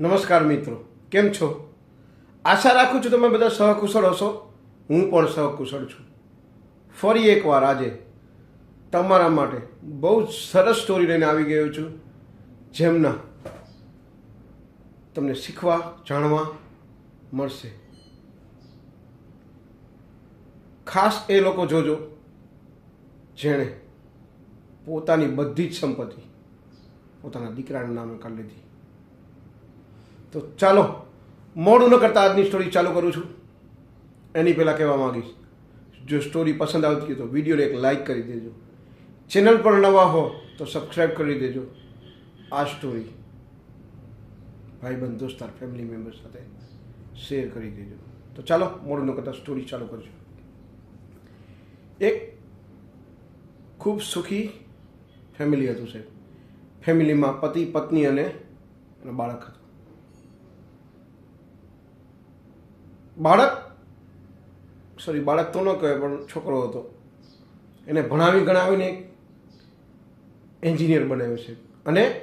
નમસ્કાર મિત્રો, કેમ છો? આશા રાખું છું તમે બધા સહકુશળ હશો. હું પણ સહકુશળ છું. ફરી એકવાર આજે તમારા માટે બહુ જ સરસ સ્ટોરી લઈને આવી ગયો છું, જેમના તમને શીખવા, જાણવા મળશે. ખાસ એ લોકો જોજો, જેણે પોતાની બધી જ સંપત્તિ પોતાના દીકરાના નામે કરી લીધી. તો ચાલો, મોડું ન કરતા આજની સ્ટોરી ચાલુ કરું છું. એની પહેલાં કહેવા માંગીશ, જો સ્ટોરી પસંદ આવતી હોય તો વિડીયોને એક લાઈક કરી દેજો. ચેનલ પર નવા હો તો સબસ્ક્રાઈબ કરી દેજો. આ સ્ટોરી ભાઈબંધ દોસ્તાર ફેમિલી મેમ્બર સાથે શેર કરી દેજો. તો ચાલો, મોડું ન કરતા સ્ટોરી ચાલુ કરજો એક ખૂબ સુખી ફેમિલી હતું સાહેબ. ફેમિલીમાં પતિ, પત્ની અને બાળક હતો. બાળક સોરી બાળક તો ન કહેવાય, પણ છોકરો હતો. એને ભણાવી ગણાવીને એન્જિનિયર બનાવ્યો છે. અને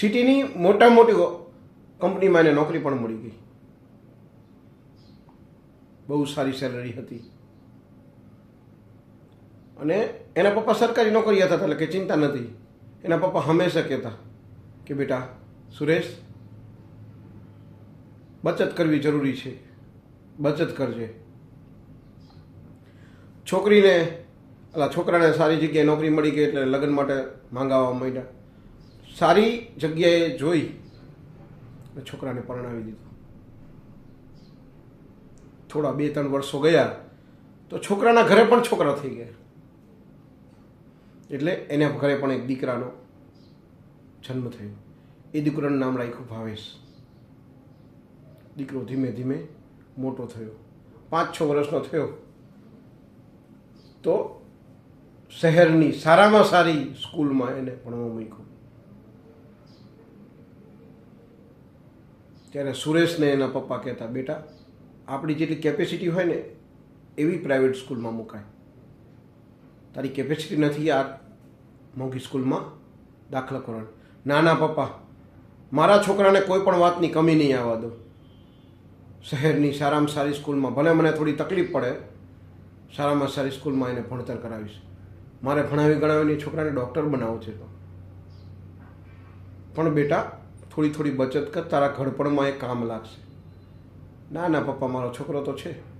સિટીની મોટા મોટી કંપનીમાં એને નોકરી પણ મળી ગઈ. બહુ સારી સેલરી હતી. અને એના પપ્પા સરકારી નોકરી હતા, એટલે કે ચિંતા નથી. એના પપ્પા હંમેશા કહેતા કે બેટા, સુરેશ, બચત કરવી જરૂરી છે. બચત કરજે. છોકરીને, અલા છોકરાને સારી જગ્યાએ નોકરી મળી ગઈ એટલે લગ્ન માટે માંગાવવા માંડ્યા. સારી જગ્યાએ જોઈ છોકરાને પરણાવી દીધો. થોડા બે ત્રણ વર્ષો ગયા તો છોકરાના ઘરે પણ છોકરા થઈ ગયા. એટલે એના ઘરે પણ એક દીકરાનો જન્મ થયો. એ દીકરાનું નામ રાખ્યું ભાવેશ. દીકરો ધીમે ધીમે મોટો થયો. પાંચ છ વર્ષનો થયો. તો શહેરની સારામાં સારી સ્કૂલમાં એને ભણવા મૂક્યું. ત્યારે સુરેશને એના પપ્પા કહેતા, બેટા, આપણી જેટલી કેપેસિટી હોય ને, એવી પ્રાઇવેટ સ્કૂલમાં મુકાય. તારી કેપેસિટી નથી આ મોંઘી સ્કૂલમાં દાખલા કરવાની. ના ના, પપ્પા, મારા છોકરાને કોઈ પણ વાતની કમી નહીં આવવા દો. શહેરની સારામાં સારી સ્કૂલમાં. ભલે મને થોડી તકલીફ પડે, સારામાં સારી સ્કૂલમાં એને ભણતર કરાવીશ. મારે ભણાવી ગણાવીને છોકરાને ડૉક્ટર બનાવવો છે તો. પણ બેટા, થોડી થોડી બચત કર, તારા ઘડપણમાં એ કામ લાગશે. ના ના, પપ્પા, મારો છોકરો તો છે.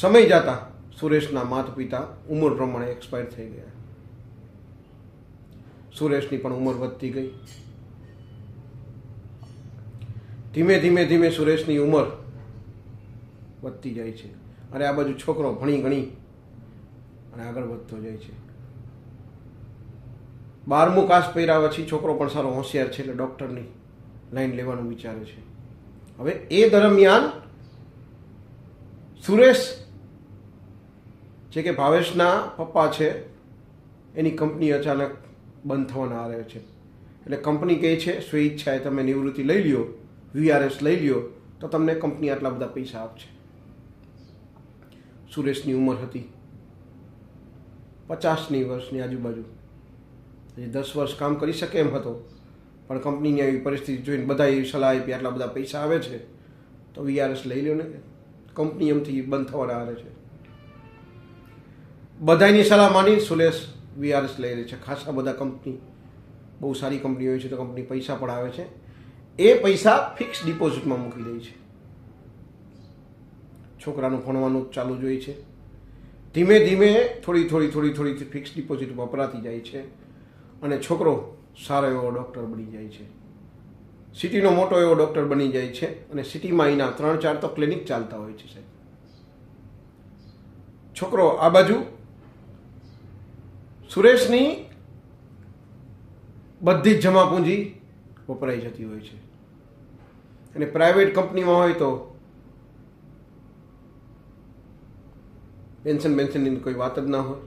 સમય જતા સુરેશના માતા પિતા ઉંમર પ્રમાણે એક્સપાયર થઈ ગયા. સુરેશની પણ ઉંમર વધતી ગઈ. ધીમે ધીમે ધીમે સુરેશની ઉંમર વધતી જાય છે. અને આ બાજુ છોકરો ભણી ગણી અને આગળ વધતો જાય છે. બારમું કાસ પહેર્યા પછી છોકરો પણ સારો હોશિયાર છે એટલે ડૉક્ટરની લાઈન લેવાનું વિચારે છે. હવે એ દરમિયાન સુરેશ જે કે ભાવેશના પપ્પા છે, એની કંપની અચાનક બંધ થવાના આવે છે. એટલે કંપની કહે છે, સ્વેચ્છાએ તમે નિવૃત્તિ લઈ લ્યો. વીઆરએસ લઈ લ્યો, તો તમને કંપની આટલા બધા પૈસા આપશે. સુરેશની ઉંમર હતી પચાસની વર્ષની આજુબાજુ. એ દસ વર્ષ કામ કરી શકે એમ હતો, પણ કંપનીની આવી પરિસ્થિતિ જોઈને બધા એવી સલાહ આપી, આટલા બધા પૈસા આવે છે, તો વીઆરએસ લઈ લ્યો ને. કંપની એમથી બંધ થવાના આવે છે. બધાની સલાહ માની સુરેશ વીઆરએસ લઈ રહી છે. ખાસા બધા કંપની, બહુ સારી કંપની હોય છે, તો કંપની પૈસા પણ આવે છે. એ પૈસા ફિક્સ ડિપોઝિટમાં મૂકી દે છે. છોકરાનું ભણવાનું ચાલુ જ હોય છે. ધીમે ધીમે થોડી થોડી થોડી થોડી ફિક્સ ડિપોઝિટ વપરાતી જાય છે અને છોકરો સારો એવો ડૉક્ટર બની જાય છે. સિટીનો મોટો એવો ડૉક્ટર બની જાય છે અને સિટીમાં એના ત્રણ ચાર તો ક્લિનિક ચાલતા હોય છે સાહેબ. છોકરો આ બાજુ, સુરેશની બધી જ જમા પૂંજી વપરાઈ જતી હોય છે. અને પ્રાઇવેટ કંપનીમાં હોય તો પેન્શન બેન્શનની કોઈ વાત જ ના હોય.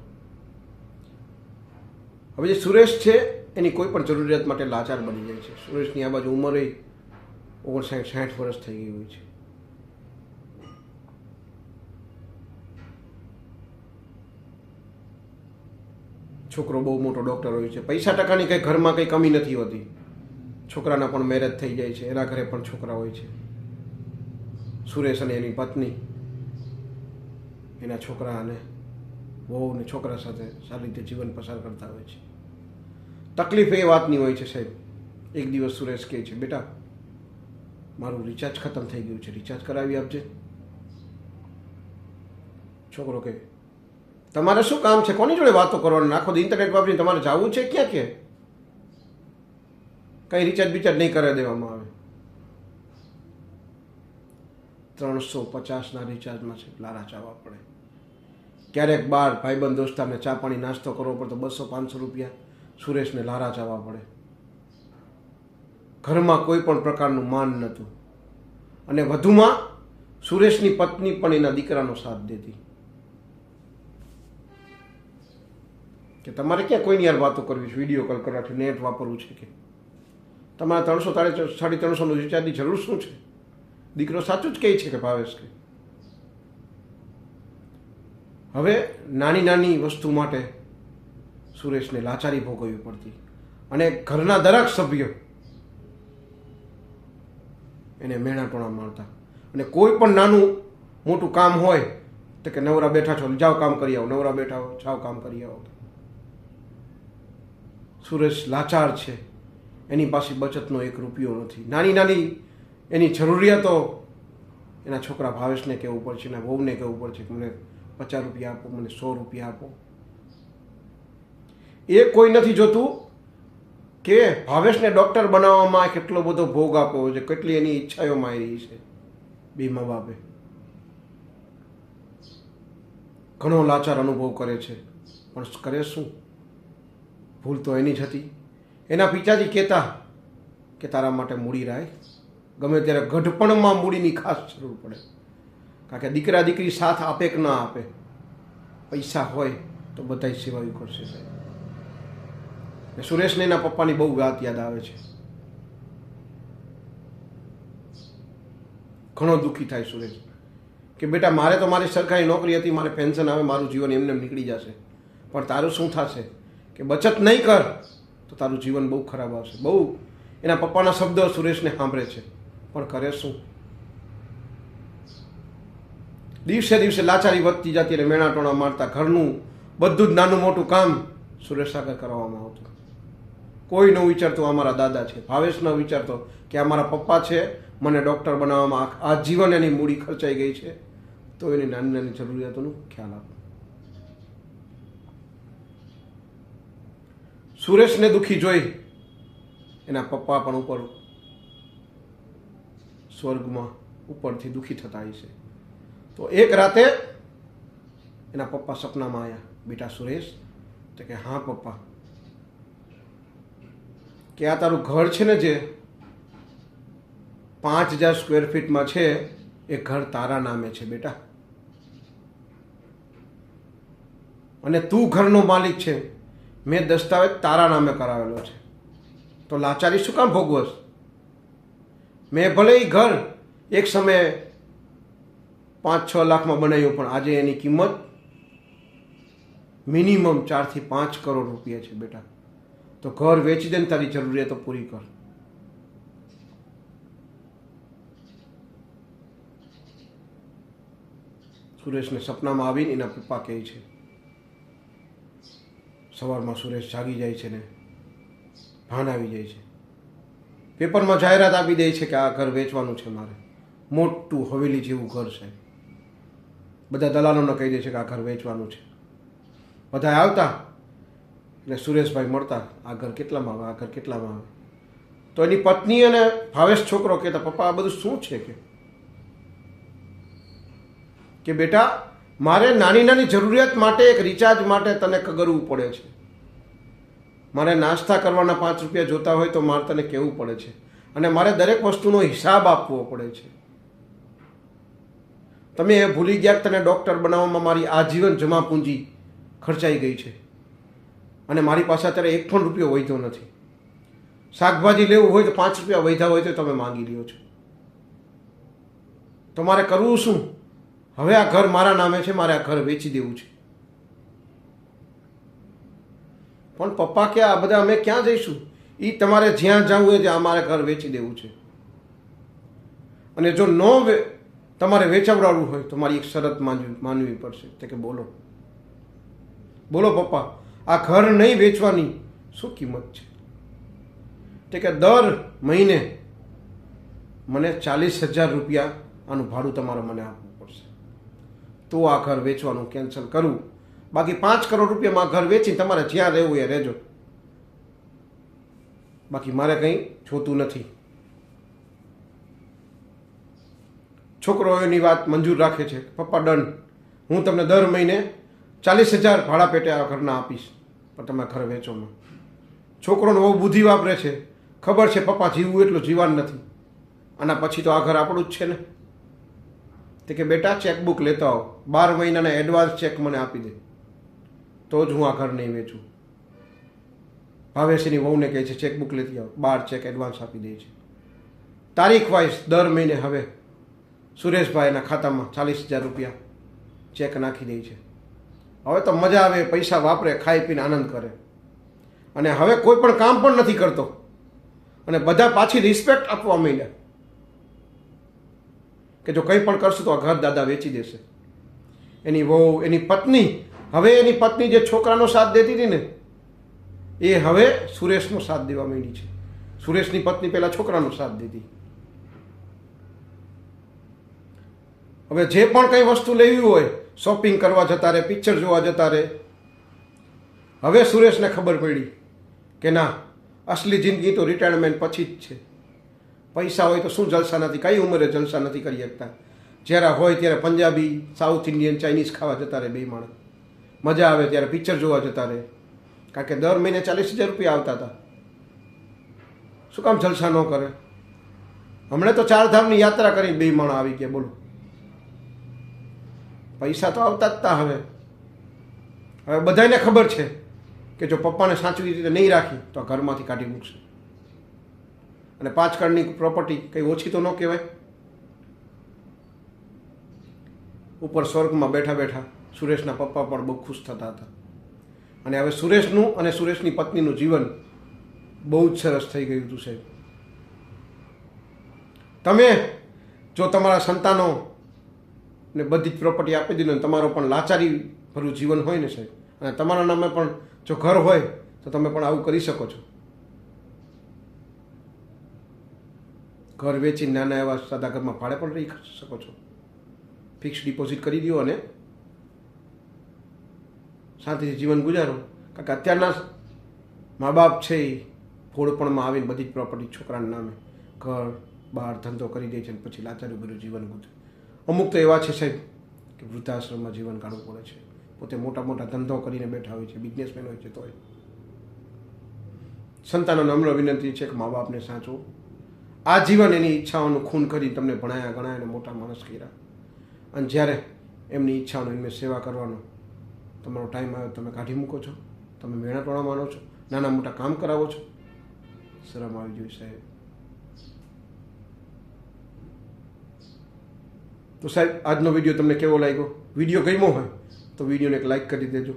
હવે જે સુરેશ છે, એની કોઈ પણ જરૂરિયાત માટે લાચાર બની જાય છે. સુરેશની આ બાજુ ઉંમરે ઓગણસાઠ, સાઠ વર્ષ થઈ ગઈ હોય છે. છોકરો બહુ મોટો ડૉક્ટર હોય છે. પૈસા ટકાની કંઈ ઘરમાં કંઈ કમી નથી હોતી. છોકરાના પણ મેરેજ થઈ જાય છે. એના ઘરે પણ છોકરા હોય છે. સુરેશ અને એની પત્ની, એના છોકરા અને વહુ અને છોકરા સાથે સારી રીતે જીવન પસાર કરતા હોય છે. તકલીફ એ વાતની હોય છે સાહેબ. એક દિવસ સુરેશ કહે છે, બેટા, મારું રિચાર્જ ખતમ થઈ ગયું છે. રિચાર્જ કરાવી આપજે. છોકરો કે તમારે શું કામ છે? કોની જોડે વાતો કરવાની? આખો ઇન્ટરનેટ વાપરીને તમારે જવું છે? ક્યાં કે? કંઈ રિચાર્જ બિચાર્જ નહીં કરાવી દેવામાં આવે. ત્રણસો પચાસના રિચાર્જમાં છે. લારા ચાવા પડે. ક્યારેક બાર ભાઈબંધ દોસ્તારને ચા પાણી નાસ્તો કરવો પડે તો બસો પાંચસો રૂપિયા સુરેશને લારા ચાવા પડે. ઘરમાં કોઈ પણ પ્રકારનું માન નહોતું. અને વધુમાં સુરેશની પત્ની પણ એના દીકરાનો સાથ દેતી. કે તમારે ક્યાં કોઈની યાર વાતો કરવી છે? વીડિયો કોલ કરવાથી નેટ વાપરવું છે કે? તમારે ત્રણસો સાડી સાડી ત્રણસોનું રિચાર્જની જરૂર શું છે? દીકરો સાચું જ કહે છે કે ભાવેશ કે હવે નાની નાની વસ્તુ માટે સુરેશને લાચારી ભોગવવી પડતી અને ઘરના દરેક સભ્યો એને મેણા ટોણા મારતા અને કોઈ પણ નાનું મોટું કામ હોય તો કે નવરા બેઠા છો, જાઓ કામ કરી આવો, નવરા બેઠા હો, જાઓ કામ કરી આવો. સુરેશ લાચાર છે. એની પાસે બચતનો એક રૂપિયો નથી. નાની નાની એની જરૂરિયાતો એના છોકરા ભાવેશને કહેવું પડશે, એના વહુને કહેવું પડશે મને પચાસ રૂપિયા આપો, મને સો રૂપિયા આપો. એ કોઈ નથી જોતું કે ભાવેશને ડૉક્ટર બનાવવામાં કેટલો બધો ભોગ આપવો છે, કેટલી એની ઈચ્છાઓ મારી છે બે મા બાપે. ઘણો લાચાર અનુભવ કરે છે. પણ કરે શું? ભૂલ તો એની જ હતી. એના પિતાજી કહેતા કે તારા માટે મૂડી રાય. ગમે ત્યારે ગઢપણમાં મૂડીની ખાસ જરૂર પડે. કારણ કે દીકરા દીકરી સાથ આપે કે ના આપે, પૈસા હોય તો બધાય સેવાયું કરશે સાહેબ. સુરેશને એના પપ્પાની બહુ વાત યાદ આવે છે. ઘણો દુઃખી થાય સુરેશ. કે બેટા, મારે તો મારી સરકારી નોકરી હતી, મારે પેન્શન આવે, મારું જીવન એમને નીકળી જશે. પણ તારું શું થશે? કે બચત નહીં કર. તો તારું જીવન બહુ ખરાબ આવશે. બહુ. એના પપ્પાના શબ્દો સુરેશને સાંભળે છે. પણ કરે શું? દિવસે દિવસે લાચારી વધતી જતી અને મેણાટોણા મારતા ઘરનું બધું જ નાનું મોટું કામ સુરેશ આગળ કરવામાં આવતું. કોઈ ન વિચારતું અમારા દાદા છે. ભાવેશ ન વિચારતો કે અમારા પપ્પા છે, મને ડૉક્ટર બનાવવામાં આ જીવન એની મૂડી ખર્ચાઈ ગઈ છે. તો એની નાની નાની જરૂરિયાતોનું ખ્યાલ આપો. સુરેશને દુઃખી જોઈ એના પપ્પા પણ ઉપર સ્વર્ગમાં ઉપરથી દુઃખી થતા છે. તો એક રાતે એના પપ્પા સપનામાં આવ્યા બેટા સુરેશ, તો કે હા પપ્પા, કે આ તારું ઘર છે ને જે પાંચ હજાર સ્ક્વેર ફીટમાં છે, એ ઘર તારા નામે છે બેટા. અને તું ઘરનો માલિક છે. મેં દસ્તાવેજ તારા નામે કરાવેલો છે. તો લાચારી શું કામ ભોગવસ મેં ભલે એ ઘર એક સમયે પાંચ છ લાખમાં બનાવ્યું, પણ આજે એની કિંમત મિનિમમ ચારથી પાંચ કરોડ રૂપિયા છે બેટા. તો ઘર વેચી દે ને તારી જરૂરિયાતો પૂરી કર. સુરેશને સપનામાં આવીને એના પપ્પા કહે છે સવારમાં સુરેશ જાગી જાય છે ને ભાન આવી જાય છે. પેપરમાં જાહેરાત આપી દે છે કે આ ઘર વેચવાનું છે મારે. મોટું હવેલી જેવું ઘર છે. બધા દલાલોને કહી દે છે કે આ ઘર વેચવાનું છે. બધા આવતા એટલે સુરેશભાઈ મળતા, આ ઘર કેટલામાં આવે, આ ઘર કેટલામાં આવે. તો એની પત્ની અને ભાવેશ છોકરો કહેતા, પપ્પા, આ બધું શું છે? કે બેટા મારે નાની નાની જરૂરિયાત માટે એક રિચાર્જ માટે તને કગરવું પડે છે. મારે નાસ્તા કરવાના પાંચ રૂપિયા જોતા હોય તો મારે તને કહેવું પડે છે. અને મારે દરેક વસ્તુનો હિસાબ આપવો પડે છે. તમે એ ભૂલી ગયા તને ડૉક્ટર બનાવવામાં મારી આજીવન જમા પૂંજી ખર્ચાઈ ગઈ છે. અને મારી પાસે અત્યારે એક પણ રૂપિયો વધ્યો નથી. શાકભાજી લેવું હોય તો પાંચ રૂપિયા વધ્યા હોય તો તમે માંગી લ્યો છો. તો મારે કરવું શું? હવે આ ઘર મારા નામે છે, મારે આ ઘર વેચી દેવું છે. પણ પપ્પા કે આ બધા અમે ક્યાં જઈશું? એ તમારે જ્યાં જવું હોય ત્યાં અમારે ઘર વેચી દેવું છે. અને જો ન તમારે વેચાવડાવવું હોય તો મારી એક શરત માનવી પડશે. તે કે બોલો. બોલો પપ્પા, આ ઘર નહીં વેચવાની શું કિંમત છે? તે કે દર મહિને મને ચાલીસ હજાર રૂપિયા આનું ભાડું તમારે મને પડશે તો આ ઘર વેચવાનું કેન્સલ કરું. બાકી પાંચ કરોડ રૂપિયામાં ઘર વેચી તમારે જ્યાં રહેવું એ રહેજો. બાકી મારે કંઈ જોતું નથી. છોકરો એની વાત મંજૂર રાખે છે. પપ્પા, ડન. હું તમને દર મહિને ચાલીસ હજાર ભાડા પેટે આ ઘરના આપીશ. પણ તમે ઘર વેચોમાં છોકરોને બહુ બુદ્ધિ વાપરે છે. ખબર છે પપ્પા જીવવું એટલું જીવાન નથી. આના પછી તો આ ઘર આપણું જ છે ને. તે કે, બેટા ચેકબુક લેતા આવો. બાર મહિનાના એડવાન્સ ચેક મને આપી દે. તો જ હું આ ઘર નહીં વેચું. ભાવેશની વહુને કહે છે ચેકબુક લેતી આવો. બાર ચેક એડવાન્સ આપી દે છે. તારીખ વાઇઝ દર મહિને હવે સુરેશભાઈના ખાતામાં ચાલીસ હજાર રૂપિયા ચેક નાખી દે છે. હવે તો મજા આવે, પૈસા વાપરે, ખાઈ પીને આનંદ કરે. અને હવે કોઈ પણ કામ પણ નથી કરતો. અને બધા પાછી રિસ્પેક્ટ આપવા માંડ્યા. કે જો કંઈ પણ કરશું તો આ ઘર દાદા વેચી દેશે. એની વહુ, એની પત્ની, હવે એની પત્ની જે છોકરાનો સાથ દેતી હતી ને, એ હવે સુરેશનો સાથ દેવા માંડી છે. સુરેશની પત્ની પહેલા છોકરાનો સાથ દીધી હવે જે પણ કંઈ વસ્તુ લેવી હોય, શોપિંગ કરવા જતા રહે, પિક્ચર જોવા જતા રહે, હવે સુરેશને ખબર પડી કે ના, અસલી જિંદગી તો રિટાયરમેન્ટ પછી જ છે. પૈસા હોય તો શું જલસા નથી કઈ ઉંમરે જલસા નથી કરી શકતા? જ્યારે હોય ત્યારે પંજાબી, સાઉથ ઇન્ડિયન, ચાઇનીઝ ખાવા જતા રહે બે માણસ. મજા આવે ત્યારે પિક્ચર જોવા જતા રહે. કારણ કે દર મહિને ચાલીસ હજાર રૂપિયા આવતા હતા. શું કામ જલસા ન કરે? હમણાં તો ચારધામની યાત્રા કરી બે માણસ આવી ગયા, બોલો. પૈસા તો આવતા જ તા હવે. હવે બધાને ખબર છે કે જો પપ્પાને સાચવી રીતે નહીં રાખી, તો ઘરમાંથી કાઢી મૂકશે. અને પાંચ કરોડની પ્રોપર્ટી કંઈ ઓછી તો ન કહેવાય? ઉપર સ્વર્ગમાં બેઠા બેઠા સુરેશના પપ્પા પણ બહુ ખુશ થતા હતા. અને હવે સુરેશનું અને સુરેશની પત્નીનું જીવન બહુ જ સરસ થઈ ગયું હતું સાહેબ. તમે જો તમારા સંતાનો ને બધી જ પ્રોપર્ટી આપી દીધું ને તમારો પણ લાચારી ભરું જીવન હોય ને સાહેબ. અને તમારા નામે પણ જો ઘર હોય તો તમે પણ આવું કરી શકો છો. ઘર વેચી નાના એવા સાદા ઘરમાં ભાડે પણ રહી શકો છો. ફિક્સ ડિપોઝિટ કરી દો અને શાંતિથી જીવન ગુજારો. કારણ કે અત્યારના મા બાપ છે એ ફોડપણમાં આવીને બધી જ પ્રોપર્ટી છોકરાના નામે ઘર, બહાર ધંધો કરી દે છે અને પછી લાચારું ભર્યું જીવન ગુજરે. અમુક તો એવા છે સાહેબ કે વૃદ્ધાશ્રમમાં જીવન કાઢવું પડે છે. પોતે મોટા મોટા ધંધો કરીને બેઠા હોય છે બિઝનેસમેન હોય છે તોય. સંતાનો નમ્ર વિનંતી છે કે મા બાપને સાચો આ જીવન એની ઈચ્છાઓનું ખૂન કરી તમને ભણાયા, ગણાયા અને મોટા માણસ કર્યા. અને જ્યારે એમની ઈચ્છાઓનો એમને સેવા કરવાનો તમારો ટાઈમ આવ્યો, તમે કાઢી મૂકો છો, તમે મહેનતવાળા માનો છો, નાના મોટા કામ કરાવો છો. શરમ આવી જોઈએ સાહેબ. તો સાહેબ, આજનો વીડિયો તમને કેવો લાગ્યો? વીડિયો ગમ્યો હોય તો વિડીયોને એક લાઇક કરી દેજો.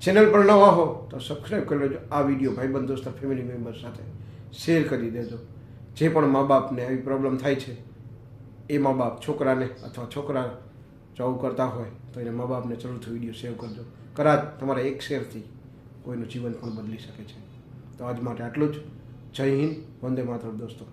ચેનલ પર નવા હો તો સબસ્ક્રાઈબ કરી લેજો. આ વીડિયો ભાઈબંધ, દોસ્ત ફેમિલી મેમ્બર સાથે શેર કરી દેજો. જે પણ મા બાપને આવી પ્રોબ્લેમ થાય છે, એ મા બાપ છોકરાને અથવા છોકરા જો આવું કરતા હોય, તો એને મા બાપને જરૂરથી વીડિયો સેવ કરજો. કદાચ તમારા એક શેરથી કોઈનું જીવન પણ બદલી શકે છે. તો આજ માટે આટલું જ. જય હિન્દ, વંદે માતરમ દોસ્તો.